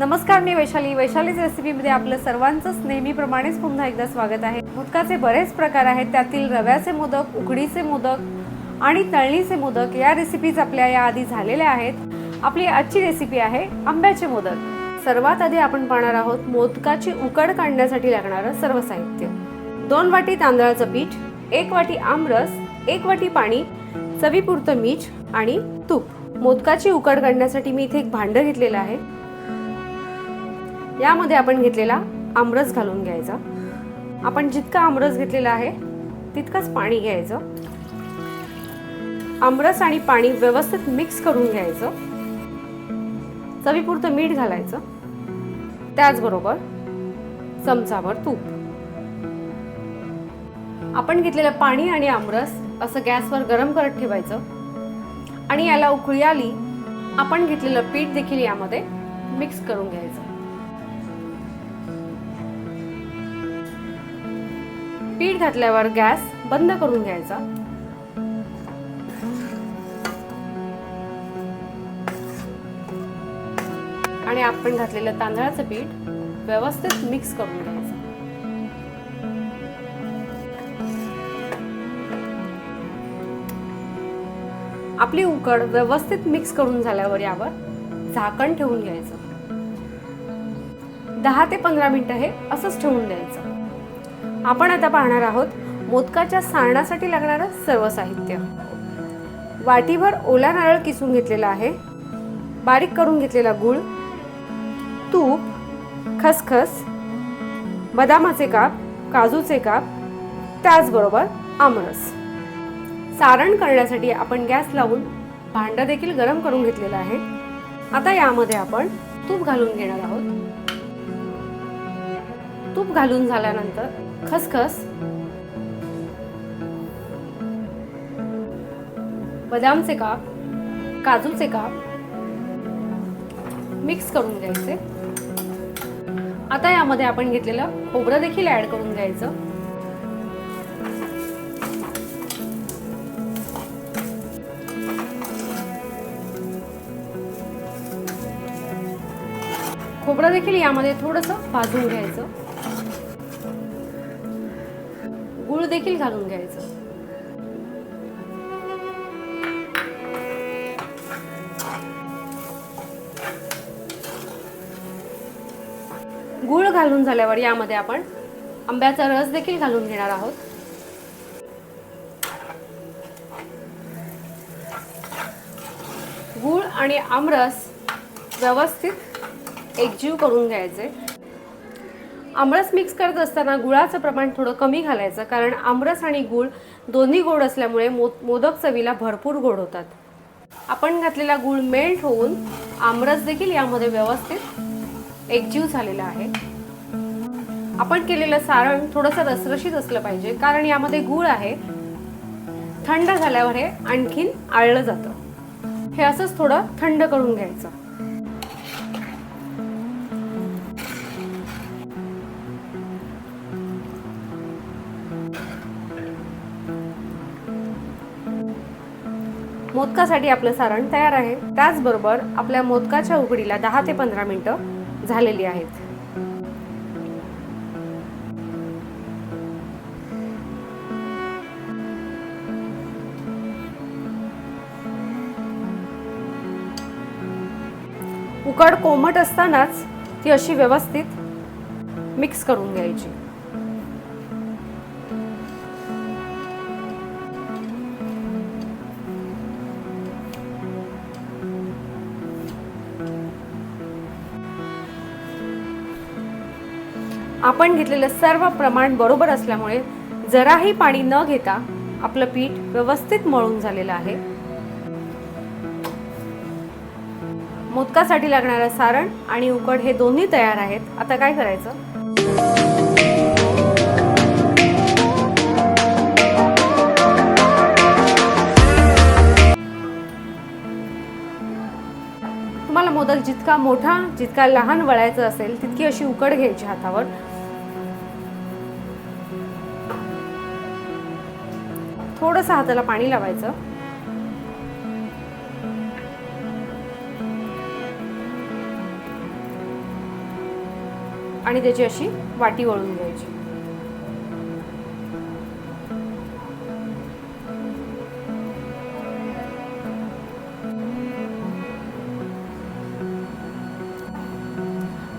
नमस्कार मी वैशाली. वैशालीच रेसिपीमध्ये आपलं सर्वांचंच नेहमीप्रमाणेच पुन्हा एकदा स्वागत आहे. मोदकाचे बरेच प्रकार आहेत. त्यातील रव्याचे मोदक उकडीचे मोदक आणि तळणीचे मोदक या रेसिपीज आपल्या या आधी झालेल्या आहेत. आपली आजची रेसिपी आहे आंब्याचे मोदक. सर्वात आधी आपण पाहणार आहोत मोदकाची उकड काढण्यासाठी लागणारं सर्व साहित्य. दोन वाटी तांदळाचं पीठ एक वाटी आमरस एक वाटी पाणी चवीपुरतं मीठ आणि तूप. मोदकाची उकड काढण्यासाठी मी इथे एक भांडं घेतलेलं आहे. यामध्ये आपण घेतलेला आमरस घालून घ्यायचा. आपण जितका आमरस घेतलेला आहे तितकंच पाणी घ्यायचं. आमरस आणि पाणी व्यवस्थित मिक्स करून घ्यायचं. चवीपुरतं मीठ घालायचं. त्याचबरोबर चमचाभर तूप. आपण घेतलेलं पाणी आणि आमरस असं गॅसवर गरम करत ठेवायचं. आणि याला उकळी आली आपण घेतलेलं पीठ देखील यामध्ये मिक्स करून घ्यायचं. पीठ घातल्यावर गॅस बंद करून घ्यायचा. आणि आपण घातलेलं तांदळाचं पीठ व्यवस्थित मिक्स करून घ्यायचं. आपली उकड व्यवस्थित मिक्स करून झाल्यावर यावर झाकण ठेवून घ्यायचं. दहा ते पंधरा मिनटं हे असंच ठेवून द्यायचं. आपण आता पाहणार आहोत मोदकाच्या सारणासाठी लागणारं सर्व साहित्य. वाटीभर ओला नारळ किसून घेतलेला आहे. बारीक करून घेतलेला गूळ. तूप. खसखस. बदामाचे काप. काजूचे काप. त्याचबरोबर आमरस. सारण करण्यासाठी आपण गॅस लावून भांडं देखील गरम करून घेतलेलं आहे. आता यामध्ये आपण तूप घालून घेणार आहोत. तूप घालून झाल्यानंतर खसखस बदामचे काप काजूचे काप मिक्स करून घ्यायचे. आता यामध्ये आपण घेतलेलं खोबरं देखील ऍड करून घ्यायचं. खोबरं देखील यामध्ये थोडंसं भाजून घ्यायचं. गुळ देखील घालून घ्यायचं. गुळ घालून झाल्यावर यामध्ये आपण आंब्याचा रस देखील घालून घेणार आहोत. गुळ आणि आमरस व्यवस्थित एकजीव करून घ्यायचे. आमरस मिक्स करत असताना गुळाचं प्रमाण थोडं कमी घालायचं कारण आमरस आणि गुळ दोन्ही गोड असल्यामुळे मो मोदक चवीला भरपूर गोड होतात. आपण घातलेला गुळ मेल्ट होऊन आमरस देखील यामध्ये व्यवस्थित एकजीव झालेला आहे. आपण केलेलं सारण थोडंसं रसरशीत असलं पाहिजे कारण यामध्ये गुळ आहे. थंड झाल्यावर हे आणखीन आळलं जातं. हे असंच थोडं थंड करून घ्यायचं. मोदकासाठी आपलं सारण तयार आहे. त्याचबरोबर आपल्या मोदकाच्या उघडीला दहा ते पंधरा मिनिटं झालेली आहेत. उकड कोमट असतानाच ती अशी व्यवस्थित मिक्स करून घ्यायची. आपण घेतलेलं सर्व प्रमाण बरोबर असल्यामुळे जराही पाणी न घेता आपलं पीठ व्यवस्थित मळून झालेलं आहे. मोदकासाठी लागणारं सारण आणि उकड हे दोन्ही तयार आहेत. आता काय करायचं? तुम्हाला मोदक जितका मोठा जितका लहान वळायचं असेल तितकी अशी उकड घ्यायची हातावर. थोडंसं हाताला पाणी लावायचं. आणि त्याची अशी वाटी वळून घ्यायची.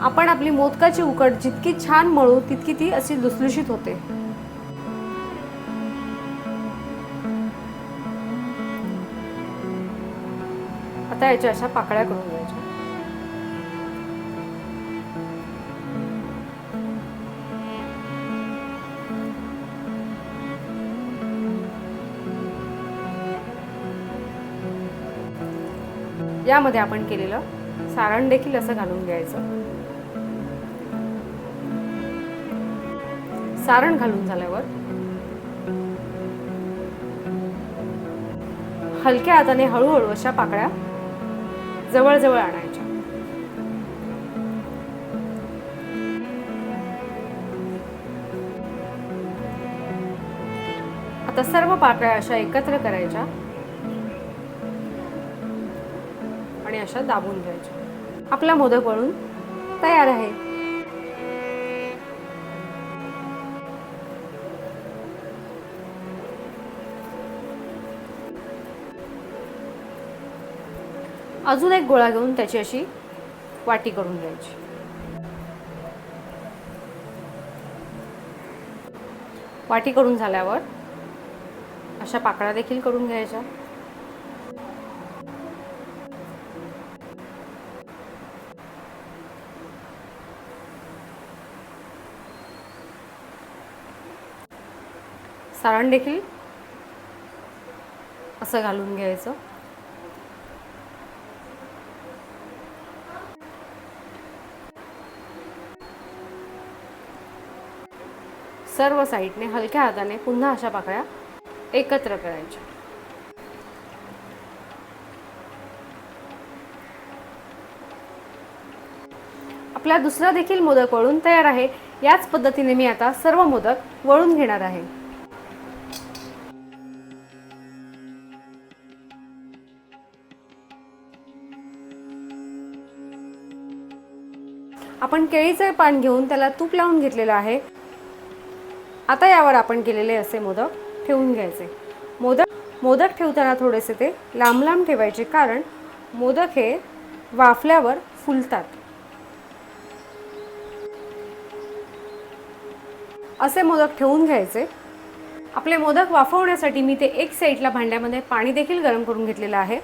आपण आपली मोदकाची उकड जितकी छान मळू तितकी ती अशी लुसलुशीत होते. आता याच्या अशा पाकळ्या करून घ्यायच्या. यामध्ये आपण केलेलं सारण देखील असं घालून घ्यायचं. सारण घालून झाल्यावर हलक्या हाताने हळूहळू अशा पाकळ्या जवळजवळ आणायच्या. आता सर्व पाकळ्या अशा एकत्र करायच्या आणि अशा दाबून घ्यायच्या. आपला मोदक वळून तयार आहे. अजून एक गोळा घेऊन त्याची अशी वाटी करून घ्यायची. वाटी करून झाल्यावर अशा पाकळ्या देखील करून घ्यायच्या. सारण देखील असं घालून घ्यायचं. सर्व साईडने हलक्या हाताने पुन्हा अशा पाकळ्या एकत्र करायच्या. आपला दुसरा देखील मोदक वळून तयार आहे. याच पद्धतीने मी आता सर्व मोदक वळून घेणार आहे. आपण केळीचे पान घेऊन त्याला तूप लावून घेतलेलं आहे. आता यावर आपण केलेले असे मोदक ठेवून घ्यायचे. मोदक मोदक ठेवताना थोडेसे ते लांब लांब ठेवायचे कारण मोदक हे वाफल्यावर फुलतात. असे मोदक ठेवून घ्यायचे. आपले मोदक वाफवण्यासाठी मी ते एक साईडला भांड्यामध्ये पाणी देखील गरम करून घेतलेलं आहे.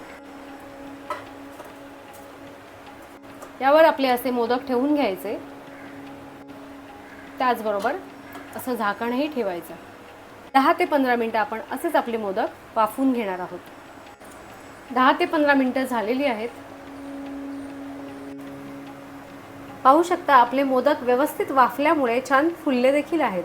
यावर आपले असे मोदक ठेवून घ्यायचे. त्याचबरोबर असं झाकणही ठेवायचं. दहा ते पंधरा मिनटं आपण असेच आपले मोदक वाफवून घेणार आहोत. दहा ते पंधरा मिनटं झालेली आहेत. पाहू शकता आपले मोदक व्यवस्थित वाफल्यामुळे छान फुलले देखील आहेत.